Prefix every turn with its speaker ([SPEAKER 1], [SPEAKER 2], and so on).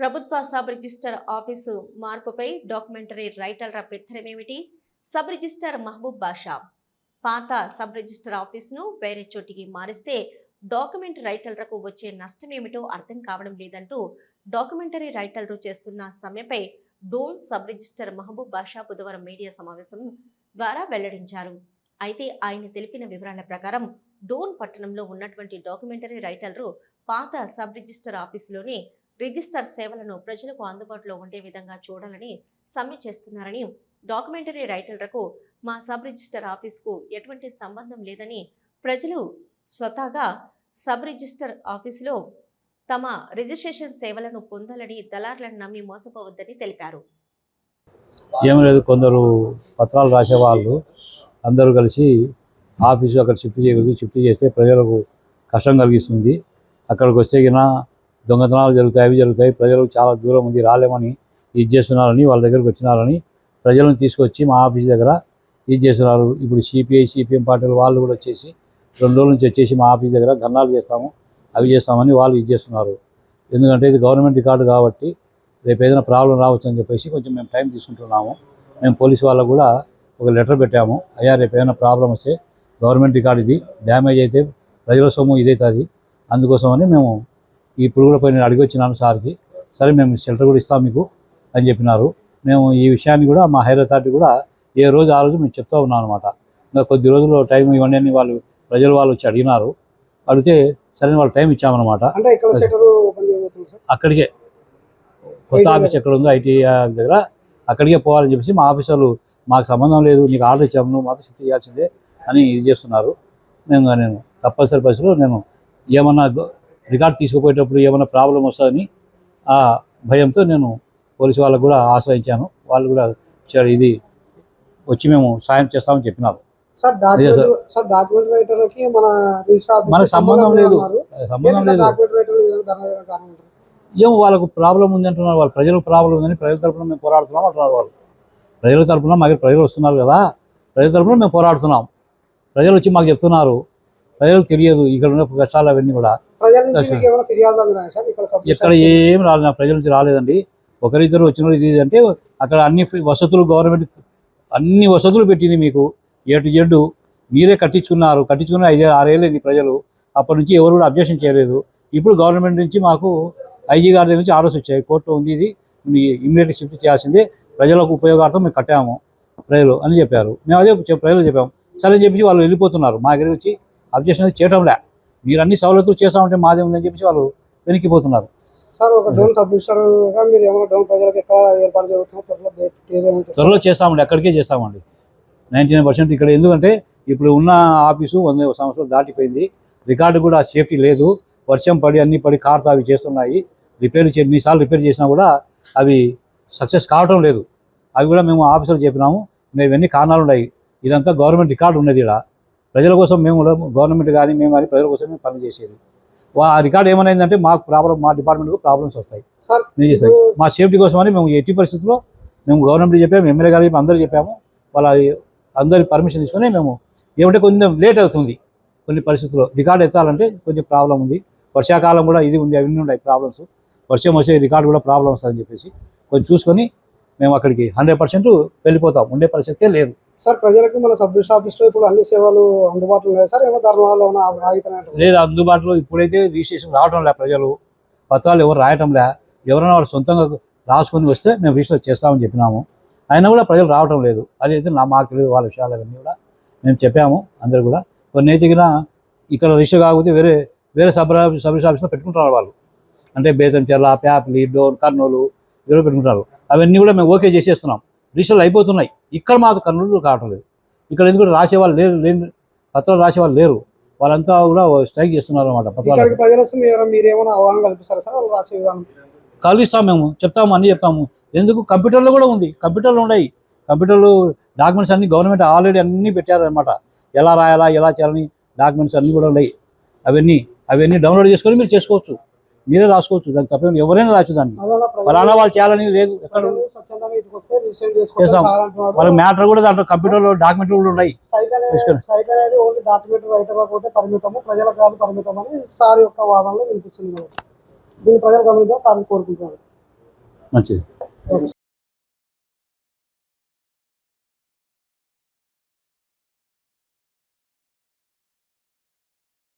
[SPEAKER 1] ప్రభుత్వ sub register office మార్పుపై documentary రైటర్ల పెత్తనమేమిటి? Sub registrar Mahaboob Basha. పాత సబ్ రిజిస్టర్ ఆఫీసును వేరే చోటికి మారిస్తే డాక్యుమెంట్ రైటర్లకు వచ్చే నష్టమేమిటో అర్థం కావడం లేదంటూ డాక్యుమెంటరీ రైటర్లు చేస్తున్న సమ్మెపై డోన్ సబ్ రిజిస్టర్ మహబూబ్ బాషా బుధవారం మీడియా సమావేశం ద్వారా వెల్లడించారు. అయితే ఆయన తెలిపిన వివరాల ప్రకారం డోన్ పట్టణంలో ఉన్నటువంటి డాక్యుమెంటరీ రైటర్లు పాత సబ్ రిజిస్టర్ ఆఫీసులోనే రిజిస్టర్ సేవలను ప్రజలకు అందుబాటులో ఉండే విధంగా చూడాలని సమ్మె చేస్తున్నారని డాక్యుమెంటరీ రైటర్లకు మా సబ్ రిజిస్టర్ ఆఫీస్కు ఎటువంటి సంబంధం లేదని ప్రజలు స్వతహాగా సబ్ రిజిస్టర్ ఆఫీసులో తమ రిజిస్ట్రేషన్ సేవలను పొందాలని దళారులను నమ్మి మోసపోవద్దని తెలిపారు.
[SPEAKER 2] ఏం లేదు కొందరు పత్రాలు రాసే వాళ్ళు అందరూ కలిసి ఆఫీసు అక్కడ షిఫ్ట్ చేయకూడదు షిఫ్ట్ చేస్తే ప్రజలకు కష్టం కలిగిస్తుంది. అక్కడికి వస్తే దొంగతనాలు జరుగుతాయి అవి జరుగుతాయి. ప్రజలు చాలా దూరం ఉంది రాలేమని ఇది చేస్తున్నారని వాళ్ళ దగ్గరకు వచ్చినారని ప్రజలను తీసుకొచ్చి మా ఆఫీస్ దగ్గర ఇది చేస్తున్నారు. ఇప్పుడు సిపిఐ సిపిఎం పార్టీలు వాళ్ళు కూడా వచ్చేసి రెండు రోజుల నుంచి వచ్చేసి మా ఆఫీస్ దగ్గర ధర్నాలు చేస్తాము అవి చేస్తామని వాళ్ళు ఇది చేస్తున్నారు. ఎందుకంటే ఇది గవర్నమెంట్ రికార్డు కాబట్టి రేపు ఏదైనా ప్రాబ్లం రావచ్చు అని చెప్పేసి కొంచెం మేము టైం తీసుకుంటున్నాము. మేము పోలీస్ వాళ్ళకు కూడా ఒక లెటర్ పెట్టాము. అయ్యా రేపు ఏదైనా ప్రాబ్లం వస్తే గవర్నమెంట్ రికార్డు ఇది డ్యామేజ్ అయితే ప్రజల సొమ్ము ఇదైతుంది అందుకోసమని మేము కూడా పోయి నేను అడిగి వచ్చినాను సార్కి సరే మేము షెల్టర్ కూడా ఇస్తాం మీకు అని చెప్పినారు. మేము ఈ విషయాన్ని కూడా మా హైర్ అథారిటీ కూడా ఏ రోజు ఆ రోజు మేము చెప్తా ఉన్నాం అనమాట ఇంకా కొద్ది రోజులు టైం ఇవ్వండి అని వాళ్ళు ప్రజలు వాళ్ళు వచ్చి అడిగినారు. అడిగితే సరే వాళ్ళు టైం ఇచ్చామన్నమాట. అక్కడికే. కొత్త ఆఫీస్ ఎక్కడ ఉందో ఐటీ దగ్గర అక్కడికే పోవాలని చెప్పేసి మా ఆఫీసర్లు మాకు సంబంధం లేదు నీకు ఆర్డర్ ఇచ్చాము నువ్వు మాత్రం షిఫ్ట్ చేయాల్సిందే అని ఇది చేస్తున్నారు. మేము నేను తప్పనిసరి పరిస్థితిలో నేను ఏమన్నా రికార్డ్ తీసుకుపోయేటప్పుడు ఏమన్నా ప్రాబ్లం వస్తుందని ఆ భయంతో నేను పోలీసు వాళ్ళకు కూడా ఆశ్రయించాను. వాళ్ళు కూడా "సరే, ఇది వచ్చి మేము సాయం చేస్తామని చెప్పినారు.
[SPEAKER 3] మన
[SPEAKER 2] సంబంధం లేదు. సంబంధం లేదు? ఏమో వాళ్ళకు ప్రాబ్లం ఉంది అంటున్నారు వాళ్ళు. ప్రజలకు ప్రాబ్లం ఉందని ప్రజల తరపున మేము పోరాడుతున్నాం అంటున్నారు వాళ్ళు. ప్రజల తరపున మాకు ప్రజలు వస్తున్నారు కదా. ప్రజల తరపున మేము పోరాడుతున్నాం. ప్రజలు వచ్చి మాకు చెప్తున్నారు. ప్రజలకు తెలియదు. ఇక్కడ ఉన్న కష్టాలు అవన్నీ కూడా.
[SPEAKER 3] ఇక్కడ
[SPEAKER 2] ఏం రాలేదు. నా ప్రజల నుంచి రాలేదండి. ఒకరిద్దరు వచ్చిన ఇది అంటే అక్కడ అన్ని వసతులు గవర్నమెంట్ అన్ని వసతులు పెట్టింది మీకు. ఏ టు జెడ్ మీరే కట్టించుకున్నారు. కట్టించుకున్న ఐదు ఆరేళ్ళైంది ప్రజలు. అప్పటి నుంచి ఎవరు కూడా అబ్జెక్షన్ చేయలేదు. ఇప్పుడు గవర్నమెంట్ నుంచి మాకు ఐజీ గారి దగ్గర నుంచి ఆర్డర్స్ వచ్చాయి. కోర్టులో ఉంది ఇది. ఇమీడియట్గా షిఫ్ట్ చేయాల్సిందే. ప్రజలకు ఉపయోగార్థం మేము కట్టాము. ప్రజలు అని చెప్పారు. మేము అదే ప్రజలు చెప్పాము. సరే అని చెప్పేసి వాళ్ళు వెళ్ళిపోతున్నారు. మా దగ్గర వచ్చి అబ్జెక్షన్ అయితే చేయటంలే. మీరు అన్ని సవలతులు చేస్తామంటే మాదే ఉందని చెప్పేసి వాళ్ళు వెనక్కిపోతున్నారు.
[SPEAKER 3] సార్ ఒక మీరు ఏమైనా డోన్ ప్రజలకు ఎక్కడ ఏర్పాటు చేయబోతున్నారు త్వరలో
[SPEAKER 2] చేస్తామండి అక్కడికే చేస్తామండి నైంటీ నైన్ పర్సెంట్ ఇక్కడ ఎందుకంటే ఇప్పుడు ఉన్న ఆఫీసు వంద సంవత్సరాలు దాటిపోయింది. రికార్డు కూడా సేఫ్టీ లేదు. వర్షం పడి అన్ని పడి కార్స్ అవి చేస్తున్నాయి. రిపేర్ చే ఎన్నిసార్లు రిపేర్ చేసినా కూడా అవి సక్సెస్ కావటం లేదు. అవి కూడా మేము ఆఫీసర్ చెప్పినాము. ఇవన్నీ కారణాలు ఉన్నాయి ఇదంతా గవర్నమెంట్ రికార్డు ఉన్నది ఇక్కడ ప్రజల కోసం మేము గవర్నమెంట్ కానీ మేము కానీ ప్రజల కోసం మేము పని చేసేది. ఆ రికార్డు ఏమైందంటే మాకు ప్రాబ్లం మా డిపార్ట్మెంట్కు ప్రాబ్లమ్స్ వస్తాయి.
[SPEAKER 3] సార్
[SPEAKER 2] మేము మా సేఫ్టీ కోసమని మేము ఎట్టి పరిస్థితుల్లో మేము గవర్నమెంట్ చెప్పాము ఎమ్మెల్యే గారు చెప్పాము అందరూ చెప్పాము. వాళ్ళ అందరి పర్మిషన్ తీసుకొని మేము ఏమంటే కొంచెం లేట్ అవుతుంది. కొన్ని పరిస్థితుల్లో రికార్డు ఎత్తాలంటే కొంచెం ప్రాబ్లం ఉంది. వర్షాకాలం కూడా ఇది ఉంది అవన్నీ ఉన్నాయి ప్రాబ్లమ్స్. వర్షం వచ్చే రికార్డు కూడా ప్రాబ్లం వస్తుందని చెప్పేసి కొంచెం చూసుకొని మేము అక్కడికి హండ్రెడ్ పర్సెంట్ వెళ్ళిపోతాం. ఉండే పరిస్థితే లేదు.
[SPEAKER 3] సార్ ప్రజలకి మన సబ్ రిజిస్టర్ ఆఫీస్లో ఇప్పుడు అన్ని సేవలు అందుబాటులో ఉన్నాయి సార్? ఏమో ఆగిపోయినట్టు
[SPEAKER 2] లేదు అందుబాటులో ఇప్పుడైతే రిజిస్ట్రేషన్ రావటం లే ప్రజలు. పత్రాలు ఎవరు రాయటం లే. ఎవరైనా వాళ్ళు సొంతంగా రాసుకొని వస్తే మేము రిజిస్టర్ చేస్తామని చెప్పినాము. అయినా కూడా ప్రజలు రావటం లేదు. అదైతే నా మాకు తెలియదు వాళ్ళ విషయాలు అవన్నీ కూడా మేము చెప్పాము అందరు కూడా. కొన్ని అయితే గిన ఇక్కడ రిజిస్టర్ కాకపోతే వేరే వేరే సబ్ సబ్ ఆఫీస్లో పెట్టుకుంటున్నారు వాళ్ళు. అంటే బేతంచెర్ల ప్యాప్లి డోర్ కర్నూలు ఇవన్నీ పెట్టుకుంటారు అవన్నీ కూడా మేము ఓకే చేసేస్తున్నాం. రిజిస్టర్లు అయిపోతున్నాయి. ఇక్కడ మాకు కర్నూలు కావటం లేదు. ఇక్కడ ఎందుకంటే రాసే వాళ్ళు లేరు లేని పత్రాలు రాసే వాళ్ళు లేరు. వాళ్ళంతా కూడా స్ట్రైక్ చేస్తున్నారు అనమాట కలిస్తాం మేము. చెప్తాము అన్ని చెప్తాము. ఎందుకు? కంప్యూటర్లో కూడా ఉంది. కంప్యూటర్లో ఉన్నాయి. కంప్యూటర్లు డాక్యుమెంట్స్ అన్ని గవర్నమెంట్ ఆల్రెడీ అన్ని పెట్టారనమాట ఎలా రాయాలా ఎలా చేయాలని డాక్యుమెంట్స్ అన్ని కూడా ఉన్నాయి. అవన్నీ అవన్నీ డౌన్లోడ్ చేసుకొని మీరు చేసుకోవచ్చు. మీరే రాసుకోవచ్చు దానికి తప్పేం ఎవరైనా రాచ్చు దాన్ని.
[SPEAKER 3] అందువల్ల ప్రజలు-
[SPEAKER 2] ఫలానా వాళ్ళు చేయాలని లేదు ఎక్కడ చేస్తాం. వాళ్ళ మ్యాటర్ కూడా దాంట్లో కంప్యూటర్లో డాక్యుమెంట్లు కూడా ఉన్నాయి. మంచిది.